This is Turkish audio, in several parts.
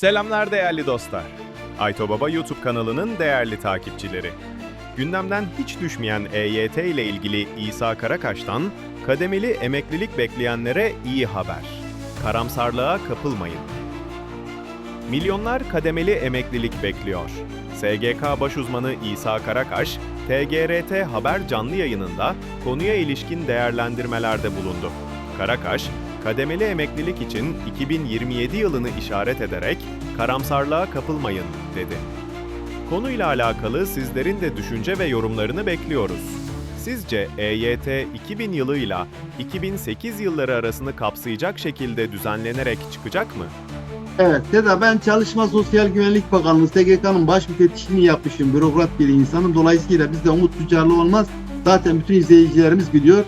Selamlar değerli dostlar. Ayto Baba YouTube kanalının değerli takipçileri. Gündemden hiç düşmeyen EYT ile ilgili İsa Karakaş'tan kademeli emeklilik bekleyenlere iyi haber. Karamsarlığa kapılmayın. Milyonlar kademeli emeklilik bekliyor. SGK baş uzmanı İsa Karakaş, TGRT Haber canlı yayınında konuya ilişkin değerlendirmelerde bulundu. Karakaş, kademeli emeklilik için 2027 yılını işaret ederek karamsarlığa kapılmayın dedi. Konuyla alakalı sizlerin de düşünce ve yorumlarını bekliyoruz. Sizce EYT 2000 yılıyla 2008 yılları arasını kapsayacak şekilde düzenlenerek çıkacak mı? Evet Seda ben Çalışma Sosyal Güvenlik Bakanlığı SGK'nın baş müfettişliğini yapmışım. Bürokrat bir insanım. Dolayısıyla bizde umut tüccarlığı olmaz. Zaten bütün izleyicilerimiz biliyor.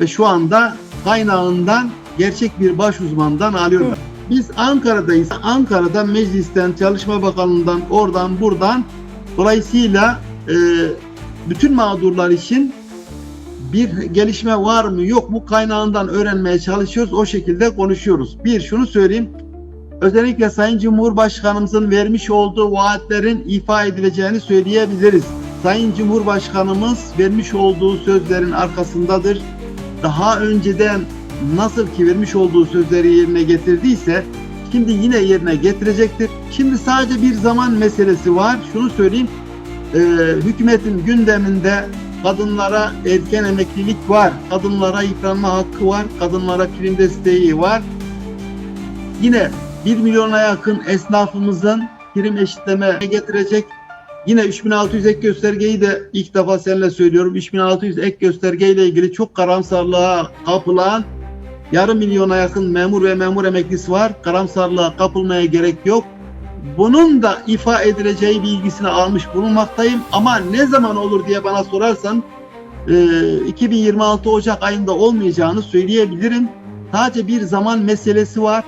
Ve şu anda kaynağından gerçek bir baş uzmandan alıyorum. Biz Ankara'dayız. Ankara'da meclisten, Çalışma Bakanlığı'ndan, oradan, buradan dolayısıyla e, bütün mağdurlar için bir gelişme var mı yok mu kaynağından öğrenmeye çalışıyoruz. O şekilde konuşuyoruz. Bir şunu söyleyeyim. Özellikle Sayın Cumhurbaşkanımızın vermiş olduğu vaatlerin ifa edileceğini söyleyebiliriz. Sayın Cumhurbaşkanımız vermiş olduğu sözlerin arkasındadır. Daha önceden nasıl ki vermiş olduğu sözleri yerine getirdiyse şimdi yine yerine getirecektir. Şimdi sadece bir zaman meselesi var. Şunu söyleyeyim. Ee, hükümetin gündeminde kadınlara erken emeklilik var. Kadınlara yıpranma hakkı var. Kadınlara prim desteği var. Yine 1 milyona yakın esnafımızın prim eşitleme getirecek. Yine 3600 ek göstergeyi de ilk defa seninle söylüyorum. 3600 ek göstergeyle ilgili çok karamsarlığa kapılan yarım milyona yakın memur ve memur emeklisi var. Karamsarlığa kapılmaya gerek yok. Bunun da ifa edileceği bilgisini almış bulunmaktayım. Ama ne zaman olur diye bana sorarsan e, 2026 Ocak ayında olmayacağını söyleyebilirim. Sadece bir zaman meselesi var.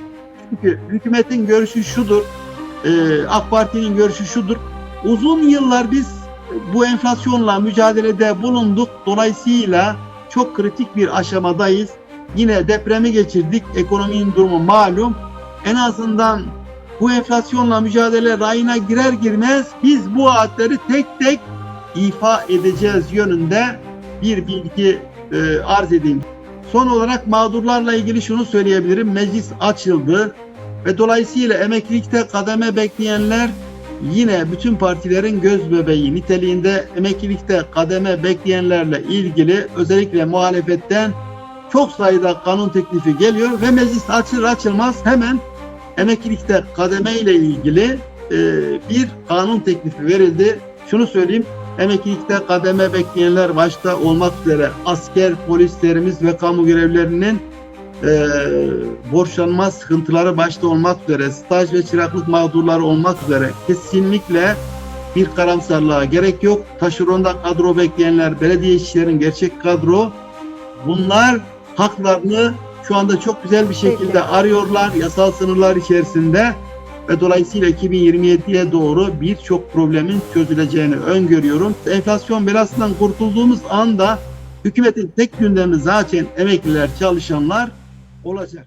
Çünkü hükümetin görüşü şudur, e, AK Parti'nin görüşü şudur. Uzun yıllar biz bu enflasyonla mücadelede bulunduk. Dolayısıyla çok kritik bir aşamadayız. Yine depremi geçirdik. Ekonominin durumu malum. En azından bu enflasyonla mücadele rayına girer girmez biz bu vaatleri tek tek ifa edeceğiz yönünde bir bilgi e, arz edeyim. Son olarak mağdurlarla ilgili şunu söyleyebilirim. Meclis açıldı ve dolayısıyla emeklilikte kademe bekleyenler yine bütün partilerin göz bebeği niteliğinde emeklilikte kademe bekleyenlerle ilgili özellikle muhalefetten çok sayıda kanun teklifi geliyor ve meclis açılır açılmaz hemen emeklilikte kademe ile ilgili e, bir kanun teklifi verildi. Şunu söyleyeyim, emeklilikte kademe bekleyenler başta olmak üzere asker, polislerimiz ve kamu görevlilerinin e, borçlanma sıkıntıları başta olmak üzere, staj ve çıraklık mağdurları olmak üzere kesinlikle bir karamsarlığa gerek yok. Taşeronda kadro bekleyenler, belediye işçilerin gerçek kadro. Bunlar haklarını şu anda çok güzel bir şekilde Peki. arıyorlar yasal sınırlar içerisinde ve dolayısıyla 2027'ye doğru birçok problemin çözüleceğini öngörüyorum. Enflasyon belasından kurtulduğumuz anda hükümetin tek gündemi zaten emekliler, çalışanlar olacak.